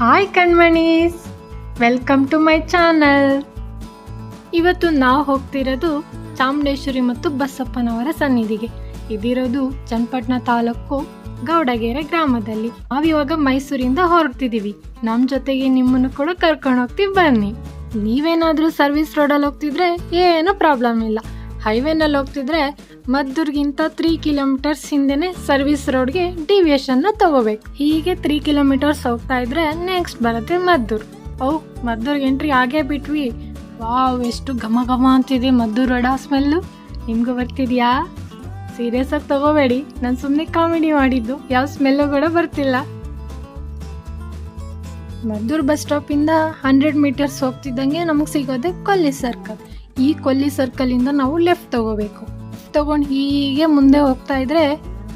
Hi ಕಣ್ಮಣೀಸ್ welcome to my channel ಇವತ್ತು ನಾವು ಹೋಗ್ತಿರೋದು ಚಾಮುಂಡೇಶ್ವರಿ ಮತ್ತು ಬಸಪ್ಪನವರ ಸನ್ನಿಧಿಗೆ. ಇದಿರೋದು ಚನ್ನಪಟ್ಟಣ ತಾಲೂಕು ಗೌಡಗೆರೆ ಗ್ರಾಮದಲ್ಲಿ. ನಾವಿವಾಗ ಮೈಸೂರಿಂದ ಹೊರಡ್ತಿದ್ದೀವಿ ನಮ್ಮ ಜೊತೆಗೆ ನಿಮ್ಮನ್ನು ಕೂಡ ಕರ್ಕೊಂಡು ಹೋಗ್ತೀವಿ ಬನ್ನಿ. ನೀವೇನಾದರೂ ಸರ್ವಿಸ್ ರೋಡಲ್ಲಿ ಹೋಗ್ತಿದ್ರೆ ಏನೂ ಪ್ರಾಬ್ಲಮ್ ಇಲ್ಲ. ಹೈವೇನಲ್ಲಿ ಹೋಗ್ತಿದ್ರೆ ಮದ್ದೂರ್ಗಿಂತ ತ್ರೀ ಕಿಲೋಮೀಟರ್ಸ್ ಹಿಂದೆನೆ ಸರ್ವಿಸ್ ರೋಡ್ಗೆ ಡಿವಿಯೇಷನ್ನ ತಗೋಬೇಕು. ಹೀಗೆ ತ್ರೀ ಕಿಲೋಮೀಟರ್ಸ್ ಹೋಗ್ತಾ ಇದ್ರೆ ನೆಕ್ಸ್ಟ್ ಬರುತ್ತೆ ಮದ್ದೂರ್. ಓ ಮದ್ದೂರ್ಗೆ ಎಂಟ್ರಿ ಆಗೇ ಬಿಟ್ವಿ. ವಾವ್, ಎಷ್ಟು ಘಮ ಘಮ ಅಂತಿದೆ ಮದ್ದೂರ್ ವಡ ಸ್ಮೆಲ್ಲು ನಿಮ್ಗೂ ಬರ್ತಿದ್ಯಾ? ಸೀರಿಯಸ್ ಆಗಿ ತಗೋಬೇಡಿ. ನಾನು ಸುಮ್ಮನೆ ಕಾಮಿಡಿ ಮಾಡಿದ್ದು. ಯಾವ ಸ್ಮೆಲ್ಲು ಕೂಡ ಬರ್ತಿಲ್ಲ. ಮದ್ದೂರ್ ಬಸ್ ಸ್ಟಾಪಿಂದ ಹಂಡ್ರೆಡ್ ಮೀಟರ್ಸ್ ಹೋಗ್ತಿದ್ದಂಗೆ ನಮಗೆ ಸಿಗೋದೆ ಕೊಲ್ಲಿ ಸರ್ಕಲ್ ಈ ಕೊಲ್ಲಿ ಸರ್ಕಲಿಂದ ನಾವು ಲೆಫ್ಟ್ ತಗೋಬೇಕು. ತಗೊಂಡು ಹೀಗೆ ಮುಂದೆ ಹೋಗ್ತಾ ಇದ್ರೆ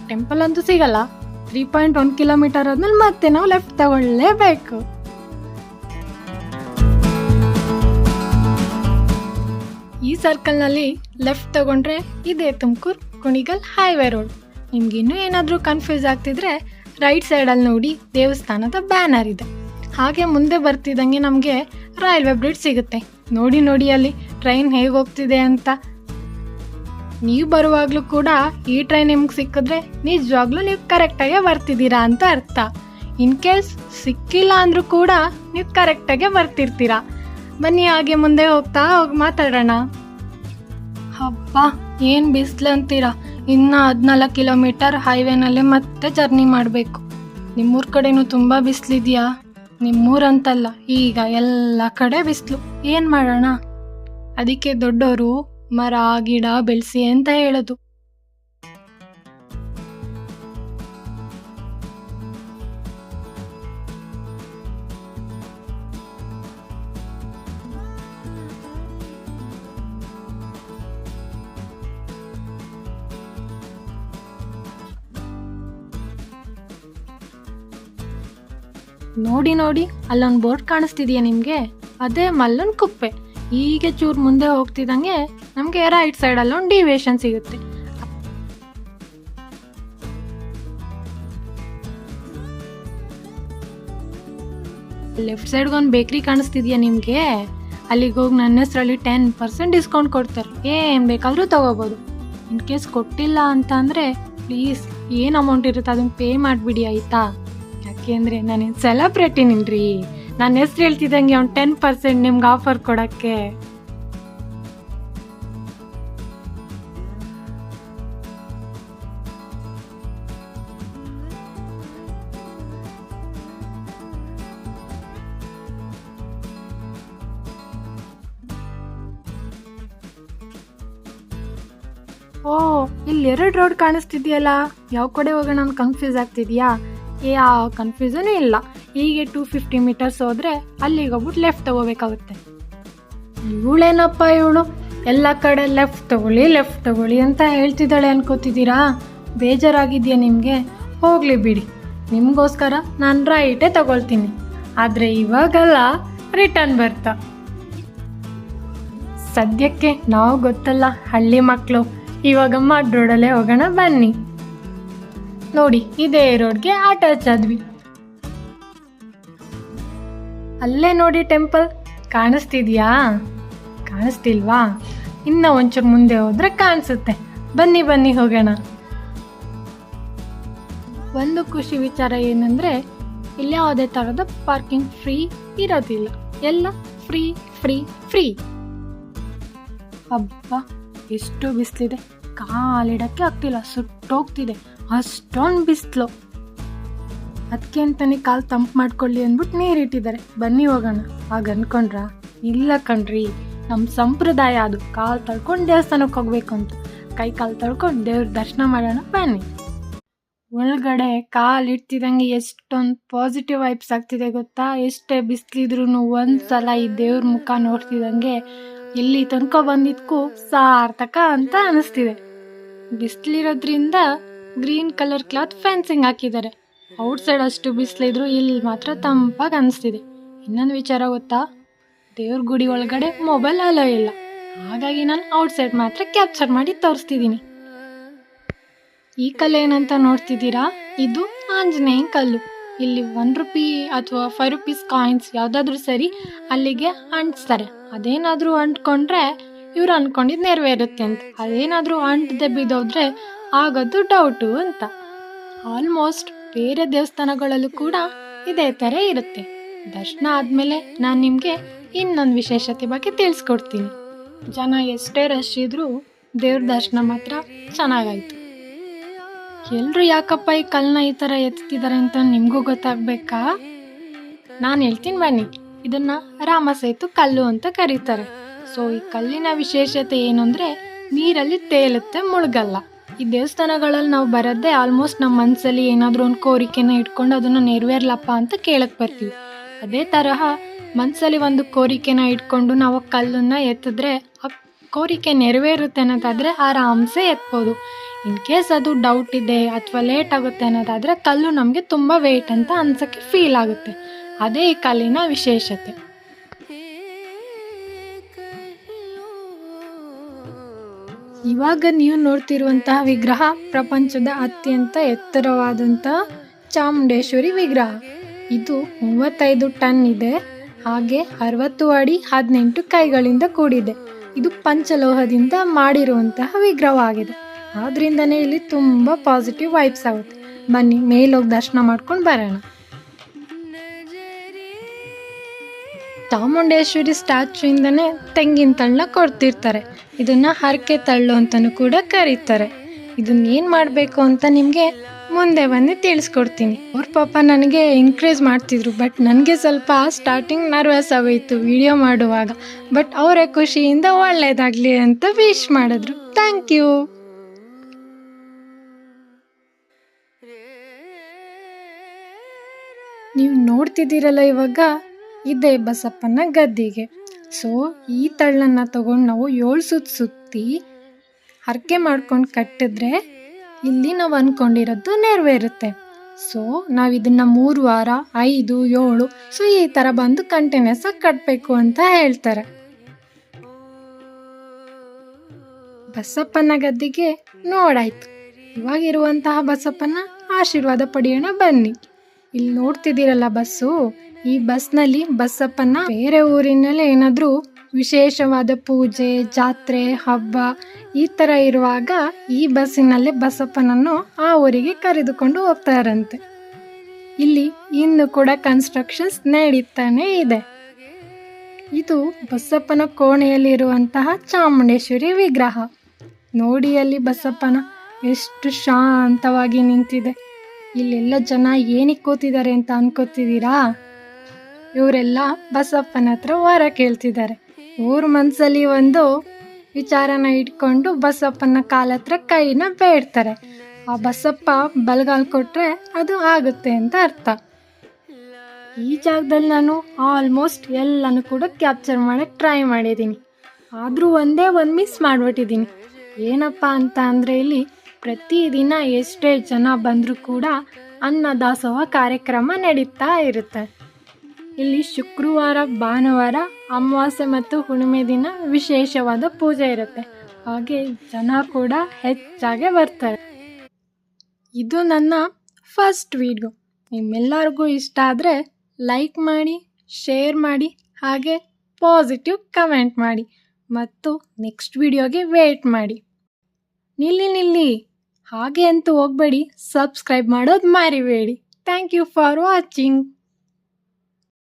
ಟೆಂಪಲ್ ಅಂತೂ ಸಿಗಲ್ಲ. ತ್ರೀ ಪಾಯಿಂಟ್ ಒನ್ ಕಿಲೋಮೀಟರ್ ಆದ್ಮೇಲೆ ಮತ್ತೆ ನಾವು ಲೆಫ್ಟ್ ತಗೊಳ್ಳೇಬೇಕು. ಈ ಸರ್ಕಲ್ನಲ್ಲಿ ಲೆಫ್ಟ್ ತಗೊಂಡ್ರೆ ಇದೆ ತುಮಕೂರು ಕುಣಿಗಲ್ ಹೈವೇ ರೋಡ್ ನಿಮ್ಗೆ ಇನ್ನೂ ಏನಾದರೂ ಕನ್ಫ್ಯೂಸ್ ಆಗ್ತಿದ್ರೆ ರೈಟ್ ಸೈಡಲ್ಲಿ ನೋಡಿ ದೇವಸ್ಥಾನದ ಬ್ಯಾನರ್ ಇದೆ. ಹಾಗೆ ಮುಂದೆ ಬರ್ತಿದ್ದಂಗೆ ನಮಗೆ ರೈಲ್ವೆ ಬ್ರಿಡ್ಜ್ ಸಿಗುತ್ತೆ. ನೋಡಿ ನೋಡಿ ಅಲ್ಲಿ ಟ್ರೈನ್ ಹೇಗೆ ಹೋಗ್ತಿದೆ ಅಂತ. ನೀವು ಬರುವಾಗಲೂ ಕೂಡ ಈ ಟ್ರೈನ್ ನಿಮ್ಗೆ ಸಿಕ್ಕಿದ್ರೆ ನಿಜವಾಗ್ಲೂ ನೀವು ಕರೆಕ್ಟಾಗೆ ಬರ್ತಿದ್ದೀರಾ ಅಂತ ಅರ್ಥ. ಇನ್ ಕೇಸ್ ಸಿಕ್ಕಿಲ್ಲ ಅಂದರೂ ಕೂಡ ನೀವು ಕರೆಕ್ಟಾಗೆ ಬರ್ತಿರ್ತೀರಾ. ಬನ್ನಿ ಹಾಗೆ ಮುಂದೆ ಹೋಗ್ತಾ ಹೋಗಿ ಮಾತಾಡೋಣ. ಹಬ್ಬ, ಏನು ಬಿಸಿಲು ಅಂತೀರಾ? ಇನ್ನು ಹದಿನಾಲ್ಕು ಕಿಲೋಮೀಟರ್ ಹೈವೇನಲ್ಲೇ ಮತ್ತೆ ಜರ್ನಿ ಮಾಡಬೇಕು. ನಿಮ್ಮೂರ ಕಡೆನೂ ತುಂಬ ಬಿಸಿಲಿದೆಯಾ? ನಿಮ್ಮೂರಂತಲ್ಲ ಈಗ ಎಲ್ಲ ಕಡೆ ಬಿಸಿಲು. ಏನು ಮಾಡೋಣ? ಅದಕ್ಕೆ ದೊಡ್ಡವರು ಮರ, ಗಿಡ, ಬೆಳೆಸಿ ಅಂತ ಹೇಳೋದು. ನೋಡಿ ನೋಡಿ, ಅಲ್ಲೊಂದು ಬೋರ್ಡ್ ಕಾಣಿಸ್ತಿದೆಯಾ ನಿಮಗೆ? ಅದೇ ಮಲ್ಲನ್ ಕುಪ್ಪೆ. ಹೀಗೆ ಚೂರು ಮುಂದೆ ಹೋಗ್ತಿದ್ದಂಗೆ ನಮಗೆ ರೈಟ್ ಸೈಡಲ್ಲಿ ಒಂದು ಡಿವಿಯೇಷನ್ ಸಿಗುತ್ತೆ. ಲೆಫ್ಟ್ ಸೈಡ್ಗೆ ಒಂದು ಬೇಕ್ರಿ ಕಾಣಿಸ್ತಿದ್ಯಾ ನಿಮಗೆ? ಅಲ್ಲಿಗೆ ಹೋಗಿ ನನ್ನ ಹೆಸರಲ್ಲಿ ಟೆನ್ ಪರ್ಸೆಂಟ್ ಡಿಸ್ಕೌಂಟ್ ಕೊಡ್ತಾರೆ. ಏನು ಬೇಕಾದರೂ ತೊಗೋಬೋದು. ಇನ್ ಕೇಸ್ ಕೊಟ್ಟಿಲ್ಲ ಅಂತ ಅಂದರೆ ಪ್ಲೀಸ್ ಏನು ಅಮೌಂಟ್ ಇರುತ್ತೆ ಅದನ್ನು ಪೇ ಮಾಡಿಬಿಡಿ ಆಯಿತಾ? ಯಾಕೆಂದರೆ ನಾನು ಸೆಲೆಬ್ರಿಟಿನಿನ್ರಿ ನನ್ನ ಹೆಸ್ರು ಹೇಳ್ತಿದ್ದಂಗೆ ಅವ್ನು ಟೆನ್ ಪರ್ಸೆಂಟ್ ನಿಮ್ಗೆ ಆಫರ್ ಕೊಡೋಕ್ಕೆ. ಓ ಇಲ್ಲಿ ಎರಡು ರೋಡ್ ಕಾಣಿಸ್ತಿದ್ಯಲ್ಲ? ಯಾವ ಕಡೆ ಹೋಗೋಣ ಕನ್ಫ್ಯೂಸ್ ಆಗ್ತಿದ್ಯಾ? ಏ, ಆ ಕನ್ಫ್ಯೂಸನೇ ಇಲ್ಲ. ಹೀಗೆ ಟೂ ಫಿಫ್ಟಿ ಮೀಟರ್ಸ್ ಹೋದ್ರೆ ಅಲ್ಲಿಗೆ ಹೋಗ್ಬಿಟ್ಟು ಲೆಫ್ಟ್ ತಗೋಬೇಕಾಗುತ್ತೆ. ಇವಳೇನಪ್ಪ ಇವಳು? ಎಲ್ಲ ಕಡೆ ಲೆಫ್ಟ್ ತಗೊಳ್ಳಿ ಲೆಫ್ಟ್ ತಗೊಳ್ಳಿ ಅಂತ ಹೇಳ್ತಿದ್ದಾಳೆ ಅನ್ಕೋತಿದ್ದೀರಾ? ಬೇಜಾರಾಗಿದೆಯಾ ನಿಮಗೆ? ಹೋಗಲಿ ಬಿಡಿ. ನಿಮಗೋಸ್ಕರ ನಾನು ರೈಟೇ ತಗೊಳ್ತೀನಿ. ಆದರೆ ಇವಾಗಲ್ಲ ರಿಟರ್ನ್ ಬರ್ತಾ. ಸದ್ಯಕ್ಕೆ ನಾವು ಗೊತ್ತಲ್ಲ ಹಳ್ಳಿ ಮಕ್ಕಳು ಇವಾಗ ಮಡ್ ರೋಡಲ್ಲೇ ಹೋಗೋಣ ಬನ್ನಿ. ನೋಡಿ, ಇದೇ ರೋಡ್ಗೆ ಅಟ್ಯಾಚ್ ಆದ್ವಿ. ಅಲ್ಲೇ ನೋಡಿ ಟೆಂಪಲ್. ಕಾಣಿಸ್ತಿದ್ಯಾ? ಕಾಣಿಸ್ತಿಲ್ವಾ? ಇನ್ನ ಒಂಚೂರು ಮುಂದೆ ಹೋದ್ರೆ ಕಾಣಿಸುತ್ತೆ. ಬನ್ನಿ ಬನ್ನಿ, ಹೋಗೋಣ. ಒಂದು ಖುಷಿ ವಿಚಾರ ಏನಂದ್ರೆ, ಇಲ್ಲಿ ಯಾವುದೇ ಥರದ ಪಾರ್ಕಿಂಗ್ ಫ್ರೀ ಇರೋದಿಲ್ಲ. ಎಲ್ಲ ಫ್ರೀ ಫ್ರೀ ಫ್ರೀ. ಹಬ್ಬ ಎಷ್ಟು ಬಿಸಿಲಿದೆ. ಕಾಲಿಡಕ್ಕೆ ಆಗ್ತಿಲ್ಲ. ಸುಟ್ಟೋಗ್ತಿದೆ. ಅಷ್ಟೊಂದು ಬಿಸಿಲು. ಅದಕ್ಕೆ ಅಂತಾನೆ ಕಾಲು ತಂಪು ಮಾಡ್ಕೊಳ್ಳಿ ಅಂದ್ಬಿಟ್ಟು ನೀರಿಟ್ಟಿದ್ದಾರೆ ಬನ್ನಿ ಹೋಗೋಣ. ಆಗ ಅನ್ಕೊಂಡ್ರ, ಇಲ್ಲ ಕಣ್ರಿ ನಮ್ಮ ಸಂಪ್ರದಾಯ ಅದು. ಕಾಲು ತಳ್ಕೊಂಡು ದೇವಸ್ಥಾನಕ್ಕೆ ಹೋಗ್ಬೇಕು ಅಂತ ಕೈ ಕಾಲು ತಳ್ಕೊಂಡು ದೇವ್ರ ದರ್ಶನ ಮಾಡೋಣ, ಬನ್ನಿ. ಒಳಗಡೆ ಕಾಲು ಇಡ್ತಿದಂಗೆ ಎಷ್ಟೊಂದು ಪಾಸಿಟಿವ್ ವೈಬ್ಸ್ ಆಗ್ತಿದೆ ಗೊತ್ತಾ? ಎಷ್ಟೇ ಬಿಸಿಲಿದ್ರು ಒಂದ್ಸಲ ಈ ದೇವ್ರ ಮುಖ ನೋಡ್ತಿದಂಗೆ ಇಲ್ಲಿ ತನಕ ಬಂದಿದ್ಕೂ ಸಾರ್ಥಕ ಅಂತ ಅನಿಸ್ತಿದೆ. ಬಿಸಿಲಿರೋದ್ರಿಂದ ಗ್ರೀನ್ ಕಲರ್ ಕ್ಲಾತ್ ಫೆನ್ಸಿಂಗ್ ಹಾಕಿದ್ದಾರೆ. ಔಟ್ ಸೈಡ್ ಅಷ್ಟು ಬಿಸಿಲಿದ್ರು ಇಲ್ಲಿ ಮಾತ್ರ ತಂಪಾಗಿ ಅನಿಸ್ತಿದೆ. ಇನ್ನೊಂದು ವಿಚಾರ ಗೊತ್ತಾ? ದೇವ್ರ ಗುಡಿ ಒಳಗಡೆ ಮೊಬೈಲ್ ಅಲೋ ಇಲ್ಲ. ಹಾಗಾಗಿ ನಾನು ಔಟ್ ಸೈಡ್ ಮಾತ್ರ ಕ್ಯಾಪ್ಚರ್ ಮಾಡಿ ತೋರಿಸ್ತಿದ್ದೀನಿ ಈ ಕಲ್ಲು ಏನಂತ ನೋಡ್ತಿದ್ದೀರಾ? ಇದು ಆಂಜನೇಯ ಕಲ್ಲು. ಇಲ್ಲಿ ಒನ್ ರುಪಿ ಅಥವಾ ಫೈವ್ ರುಪೀಸ್ ಕಾಯಿನ್ಸ್ ಯಾವುದಾದ್ರೂ ಸರಿ ಅಲ್ಲಿಗೆ ಅಂಟಿಸ್ತಾರೆ. ಅದೇನಾದರೂ ಅಂಟ್ಕೊಂಡ್ರೆ ಇವ್ರು ಅಂದ್ಕೊಂಡಿದ್ದು ನೆರವೇರುತ್ತೆ ಅಂತ. ಅದೇನಾದರೂ ಅಂಟದೆ ಬಿದ್ದೋದ್ರೆ ಆಗೋದು ಡೌಟು ಅಂತ. ಆಲ್ಮೋಸ್ಟ್ ಬೇರೆ ದೇವಸ್ಥಾನಗಳಲ್ಲೂ ಕೂಡ ಇದೇ ಥರ ಇರುತ್ತೆ. ದರ್ಶನ ಆದಮೇಲೆ ನಾನು ನಿಮಗೆ ಇನ್ನೊಂದು ವಿಶೇಷತೆ ಬಗ್ಗೆ ತಿಳಿಸ್ಕೊಡ್ತೀನಿ. ಜನ ಎಷ್ಟೇ ರಶ್ ಇದ್ರೂ ದೇವ್ರ ದರ್ಶನ ಮಾತ್ರ ಚೆನ್ನಾಗಾಯ್ತು. ಎಲ್ಲರೂ ಯಾಕಪ್ಪ ಈ ಕಲ್ಲನ್ನ ಈ ಥರ ಎತ್ತಿದ್ದಾರೆ ಅಂತ ನಿಮಗೂ ಗೊತ್ತಾಗಬೇಕಾ? ನಾನು ಹೇಳ್ತೀನಿ ಬನ್ನಿ. ಇದನ್ನ ರಾಮಸೇತು ಕಲ್ಲು ಅಂತ ಕರೀತಾರೆ. ಸೊ ಈ ಕಲ್ಲಿನ ವಿಶೇಷತೆ ಏನು ಅಂದರೆ ನೀರಲ್ಲಿ ತೇಲುತ್ತೆ ಮುಳುಗಲ್ಲ. ಈ ದೇವಸ್ಥಾನಗಳಲ್ಲಿ ನಾವು ಬರೋದೇ ಆಲ್ಮೋಸ್ಟ್ ನಮ್ಮ ಮನಸ್ಸಲ್ಲಿ ಏನಾದರೂ ಒಂದು ಕೋರಿಕೆನ ಇಟ್ಕೊಂಡು ಅದನ್ನು ನೆರವೇರ್ಲಪ್ಪ ಅಂತ ಕೇಳಕ್ಕೆ ಬರ್ತೀವಿ. ಅದೇ ತರಹ ಮನಸ್ಸಲ್ಲಿ ಒಂದು ಕೋರಿಕೆನ ಇಟ್ಕೊಂಡು ನಾವು ಕಲ್ಲನ್ನು ಎತ್ತಿದ್ರೆ ಆ ಕೋರಿಕೆ ನೆರವೇರುತ್ತೆ ಅನ್ನೋದಾದರೆ ಆರಾಮ್ಸೆ ಎತ್ಬೋದು. ಇನ್ ಕೇಸ್ ಅದು ಡೌಟ್ ಇದೆ ಅಥವಾ ಲೇಟ್ ಆಗುತ್ತೆ ಅನ್ನೋದಾದರೆ ಕಲ್ಲು ನಮಗೆ ತುಂಬ ವೆಯ್ಟ್ ಅಂತ ಅನ್ಸೋಕ್ಕೆ ಫೀಲ್ ಆಗುತ್ತೆ. ಅದೇ ಈ ಕಲ್ಲಿನ ವಿಶೇಷತೆ. ಇವಾಗ ನೀವು ನೋಡ್ತಿರುವಂತಹ ವಿಗ್ರಹ ಪ್ರಪಂಚದ ಅತ್ಯಂತ ಎತ್ತರವಾದಂತಹ ಚಾಮುಂಡೇಶ್ವರಿ ವಿಗ್ರಹ. ಇದು ಮೂವತ್ತೈದು ಟನ್ ಇದೆ. ಹಾಗೆ ಅರವತ್ತು ಅಡಿ ಹದಿನೆಂಟು ಕೈಗಳಿಂದ ಕೂಡಿದೆ. ಇದು ಪಂಚಲೋಹದಿಂದ ಮಾಡಿರುವಂತಹ ವಿಗ್ರಹವಾಗಿದೆ. ಆದ್ರಿಂದನೇ ಇಲ್ಲಿ ತುಂಬ ಪಾಸಿಟಿವ್ ವೈಬ್ಸ್ ಆಗುತ್ತೆ. ಬನ್ನಿ, ಮೇಲೋಗಿ ದರ್ಶನ ಮಾಡ್ಕೊಂಡು ಬರೋಣ. ಚಾಮುಂಡೇಶ್ವರಿ ಸ್ಟ್ಯಾಚ್ಯೂಯಿಂದನೇ ತೆಂಗಿನ ತಳ್ಳನ್ನ ಕೊಡ್ತಿರ್ತಾರೆ. ಇದನ್ನ ಹರಕೆ ತಳ್ಳು ಅಂತಲೂ ಕೂಡ ಕರೀತಾರೆ. ಇದನ್ನ ಏನು ಮಾಡಬೇಕು ಅಂತ ನಿಮಗೆ ಮುಂದೆ ಬಂದು ತಿಳಿಸ್ಕೊಡ್ತೀನಿ. ಅವ್ರ ಪಾಪ ನನಗೆ ಎಂಕರೇಜ್ ಮಾಡ್ತಿದ್ರು ಬಟ್ ನನಗೆ ಸ್ವಲ್ಪ ಸ್ಟಾರ್ಟಿಂಗ್ ನರ್ವಸ್ ಆಗೋಯ್ತು ವಿಡಿಯೋ ಮಾಡುವಾಗ. ಬಟ್ ಅವರೇ ಖುಷಿಯಿಂದ ಒಳ್ಳೆಯದಾಗಲಿ ಅಂತ ವಿಶ್ ಮಾಡಿದ್ರು. ಥ್ಯಾಂಕ್ ಯು ನೀವು ನೋಡ್ತಿದ್ದೀರಲ್ಲ ಇವಾಗ ಇದೇ ಬಸಪ್ಪನ ಗದ್ದಿಗೆ. ಸೊ, ಈ ತಳ್ಳನ್ನ ತಗೊಂಡು ನಾವು ಏಳು ಸುತ್ತ ಸುತ್ತಿ ಹರಕೆ ಮಾಡ್ಕೊಂಡು ಕಟ್ಟಿದ್ರೆ ಇಲ್ಲಿ ನಾವು ಅಂದ್ಕೊಂಡಿರೋದು ನೆರವೇರುತ್ತೆ. ಸೊ, ನಾವು ಇದನ್ನ ಮೂರು ವಾರ, ಐದು, ಏಳು, ಸೊ, ಈ ಥರ ಬಂದು ಕಂಟಿನ್ಯೂಸ್ ಆಗಿ ಕಟ್ಟಬೇಕು ಅಂತ ಹೇಳ್ತಾರೆ. ಬಸಪ್ಪನ ಗದ್ದಿಗೆ ನೋಡಾಯ್ತು. ಇವಾಗಿರುವಂತಹ ಬಸಪ್ಪನ ಆಶೀರ್ವಾದ ಪಡೆಯೋಣ ಬನ್ನಿ. ಇಲ್ಲಿ ನೋಡ್ತಿದ್ದೀರಲ್ಲ ಬಸ್ಸು? ಈ ಬಸ್ನಲ್ಲಿ ಬಸ್ಸಪ್ಪನ ಬೇರೆ ಊರಿನಲ್ಲಿ ಏನಾದರೂ ವಿಶೇಷವಾದ ಪೂಜೆ, ಜಾತ್ರೆ, ಹಬ್ಬ ಈ ಥರ ಇರುವಾಗ ಈ ಬಸ್ಸಿನಲ್ಲಿ ಬಸಪ್ಪನನ್ನು ಆ ಊರಿಗೆ ಕರೆದುಕೊಂಡು ಹೋಗ್ತಾರಂತೆ. ಇಲ್ಲಿ ಇನ್ನು ಕೂಡ ಕನ್ಸ್ಟ್ರಕ್ಷನ್ಸ್ ನಡೀತಾನೆ ಇದೆ. ಇದು ಬಸಪ್ಪನ ಕೋಣೆಯಲ್ಲಿರುವಂತಹ ಚಾಮುಂಡೇಶ್ವರಿ ವಿಗ್ರಹ. ನೋಡಿ ಅಲ್ಲಿ ಬಸಪ್ಪನ, ಎಷ್ಟು ಶಾಂತವಾಗಿ ನಿಂತಿದೆ. ಇಲ್ಲೆಲ್ಲ ಜನ ಏನಕ್ಕೆ ಕೂತಿದ್ದಾರೆ ಅಂತ ಅನ್ಕೋತಿದ್ದೀರಾ? ಇವರೆಲ್ಲ ಬಸಪ್ಪನ ಹತ್ರ ವರ ಕೇಳ್ತಿದ್ದಾರೆ. ಊರ ಮನಸ್ಸಲ್ಲಿ ಒಂದು ವಿಚಾರನ ಇಟ್ಕೊಂಡು ಬಸಪ್ಪನ ಕಾಲ ಹತ್ರ ಕೈನ ಬೇಡ್ತಾರೆ. ಆ ಬಸಪ್ಪ ಬಲಗಾಲ್ ಕೊಟ್ಟರೆ ಅದು ಆಗುತ್ತೆ ಅಂತ ಅರ್ಥ. ಈ ಜಾಗದಲ್ಲಿ ನಾನು ಆಲ್ಮೋಸ್ಟ್ ಎಲ್ಲನೂ ಕೂಡ ಕ್ಯಾಪ್ಚರ್ ಮಾಡೋಕ್ಕೆ ಟ್ರೈ ಮಾಡಿದ್ದೀನಿ. ಆದರೂ ಒಂದೇ ಒಂದು ಮಿಸ್ ಮಾಡಿಬಿಟ್ಟಿದ್ದೀನಿ. ಏನಪ್ಪ ಅಂತ ಅಂದರೆ ಇಲ್ಲಿ ಪ್ರತಿದಿನ ಎಷ್ಟೇ ಜನ ಬಂದರೂ ಕೂಡ ಅನ್ನದಾಸೋಹ ಕಾರ್ಯಕ್ರಮ ನಡೀತಾ ಇರುತ್ತೆ. ಇಲ್ಲಿ ಶುಕ್ರವಾರ, ಭಾನುವಾರ, ಅಮಾವಾಸ್ಯೆ ಮತ್ತು ಹುಣ್ಣಿಮೆ ದಿನ ವಿಶೇಷವಾದ ಪೂಜೆ ಇರುತ್ತೆ. ಹಾಗೆ ಜನ ಕೂಡ ಹೆಚ್ಚಾಗೆ ಬರ್ತಾರೆ. ಇದು ನನ್ನ ಫಸ್ಟ್ ವಿಡಿಯೋ ನಿಮ್ಮೆಲ್ಲರಿಗೂ ಇಷ್ಟ ಆದರೆ ಲೈಕ್ ಮಾಡಿ ಶೇರ್ ಮಾಡಿ, ಹಾಗೆ ಪಾಸಿಟಿವ್ ಕಮೆಂಟ್ ಮಾಡಿ. ಮತ್ತು ನೆಕ್ಸ್ಟ್ ವಿಡಿಯೋಗೆ ವೇಟ್ ಮಾಡಿ. ನಿಲ್ಲಿ ನಿಲ್ಲಿ. ಹಾಗೆ ಅಂತೂ ಹೋಗಬೇಡಿ. ಸಬ್ಸ್ಕ್ರೈಬ್ ಮಾಡೋದು ಮರಿಬೇಡಿ. Thank you for watching